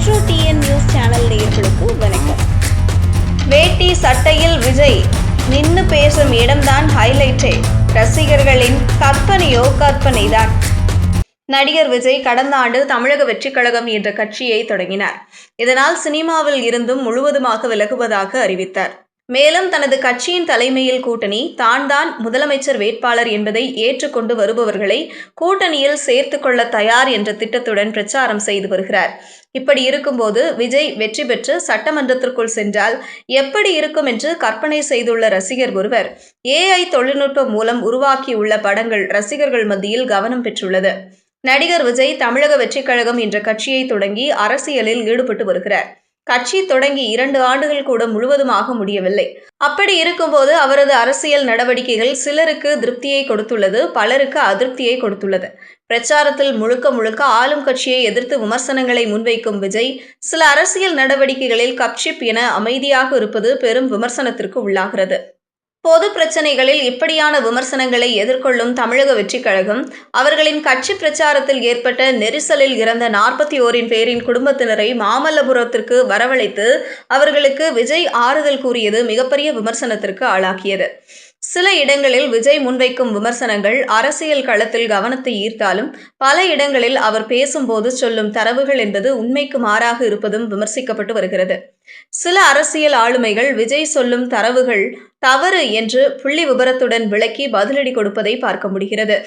Metro TN news channel நேயர்களுக்கு வணக்கம். வேட்டி சட்டையில் விஜய் நின்று பேசும் இடம்தான் ஹைலைட்டே ரசிகர்களின் கற்பனையோ கற்பனைதான். நடிகர் விஜய் கடந்த ஆண்டு தமிழக வெற்றிக் கழகம் என்ற கட்சியை தொடங்கினார். இதனால் சினிமாவில் இருந்தும் முழுவதுமாக விலகுவதாக அறிவித்தார். மேலும் தனது கட்சியின் தலைமையில் கூட்டணி தான் தான் முதலமைச்சர் வேட்பாளர் என்பதை ஏற்றுக்கொண்டு வருபவர்களை கூட்டணியில் சேர்த்துக்கொள்ள தயார் என்ற திட்டத்துடன் பிரச்சாரம் செய்து வருகிறார். இப்படி இருக்கும்போது விஜய் வெற்றி பெற்று சட்டமன்றத்திற்குள் சென்றால் எப்படி இருக்கும் என்று கற்பனை செய்துள்ள ரசிகர் ஒருவர் ஏஐ தொழில்நுட்பம் மூலம் உருவாக்கியுள்ள படங்கள் ரசிகர்கள் மத்தியில் கவனம் பெற்றுள்ளது. நடிகர் விஜய் தமிழக வெற்றிக் கழகம் என்ற கட்சியை தொடங்கி அரசியலில் ஈடுபட்டு வருகிறார். கட்சி தொடங்கி இரண்டு ஆண்டுகள் கூட முழுவதுமாக முடியவில்லை. அப்படி இருக்கும்போது அவரது அரசியல் நடவடிக்கைகள் சிலருக்கு திருப்தியை கொடுத்துள்ளது பலருக்கு அதிருப்தியை கொடுத்துள்ளது. பிரச்சாரத்தில் முழுக்க முழுக்க ஆளும் கட்சியை எதிர்த்து விமர்சனங்களை முன்வைக்கும் விஜய் சில அரசியல் நடவடிக்கைகளில் கப்ஷிப் என அமைதியாக இருப்பது பெரும் விமர்சனத்திற்கு உள்ளாகிறது. பொது பிரச்சனைகளில் இப்படியான விமர்சனங்களை எதிர்கொள்ளும் தமிழக வெற்றிக் கழகம் அவர்களின் கட்சி பிரச்சாரத்தில் ஏற்பட்ட நெரிசலில் இறந்த நாற்பத்தி ஓரின் பேரின் குடும்பத்தினரை மாமல்லபுரத்திற்கு வரவழைத்து அவர்களுக்கு விஜய் ஆறுதல் கூறியது மிகப்பெரிய விமர்சனத்திற்கு ஆளாக்கியது. சில இடங்களில் விஜய் முன்வைக்கும் விமர்சனங்கள் அரசியல் களத்தில் கவனத்தை ஈர்த்தாலும் பல இடங்களில் அவர் பேசும்போது சொல்லும் தரவுகள் என்பது உண்மைக்கு மாறாக இருப்பதும் விமர்சிக்கப்பட்டு வருகிறது. சில அரசியல் ஆளுமைகள் விஜய் சொல்லும் தரவுகள் தவறு என்று புள்ளி விபரத்துடன் விளக்கி பதிலடி கொடுப்பதை பார்க்க முடிகிறது.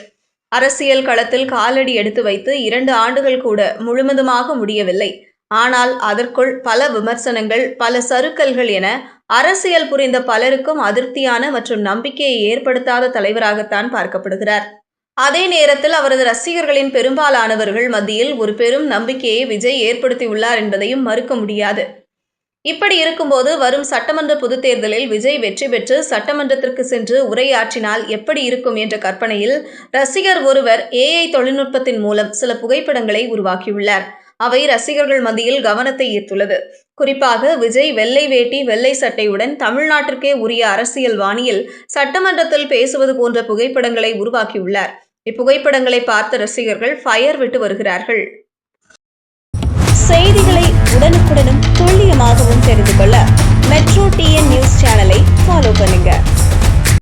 அரசியல் களத்தில் காலடி எடுத்து வைத்து இரண்டு ஆண்டுகள் கூட முழுவதுமாக முடியவில்லை. ஆனால் அதற்குள் பல விமர்சனங்கள் பல சறுக்கல்கள் என அரசியல் புரிந்த பலருக்கும் அதிருப்தியான மற்றும் நம்பிக்கையை ஏற்படுத்தாத தலைவராகத்தான் பார்க்கப்படுகிறார். அதே நேரத்தில் அவரது ரசிகர்களின் பெரும்பாலானவர்கள் மத்தியில் ஒரு பெரும் நம்பிக்கையை விஜய் ஏற்படுத்தியுள்ளார் என்பதையும் மறுக்க முடியாது. இப்படி இருக்கும்போது வரும் சட்டமன்ற பொதுத் தேர்தலில் விஜய் வெற்றி பெற்று சட்டமன்றத்திற்கு சென்று உரையாற்றினால் எப்படி இருக்கும் என்ற கற்பனையில் ரசிகர் ஒருவர் ஏஐ தொழில்நுட்பத்தின் மூலம் சில புகைப்படங்களை உருவாக்கியுள்ளார். அவை ரசிகர்கள் மத்தியில் கவனத்தை ஈர்த்துள்ளது. குறிப்பாக விஜய் வெள்ளை வேட்டி வெள்ளை சட்டையுடன் தமிழ்நாட்டிற்கே உரிய அரசியல் வாணியில் சட்டமன்றத்தில் பேசுவது போன்ற புகைப்படங்களை உருவாக்கியுள்ளார். இப்புகைப்படங்களை பார்த்த ரசிகர்கள் ஃபயர் விட்டு வருகிறார்கள். செய்திகளை உடனுக்குடனும் துல்லியமாகவும் தெரிந்து கொள்ள மெட்ரோ டிஎன் நியூஸ் சேனலை ஃபாலோ பண்ணுங்க.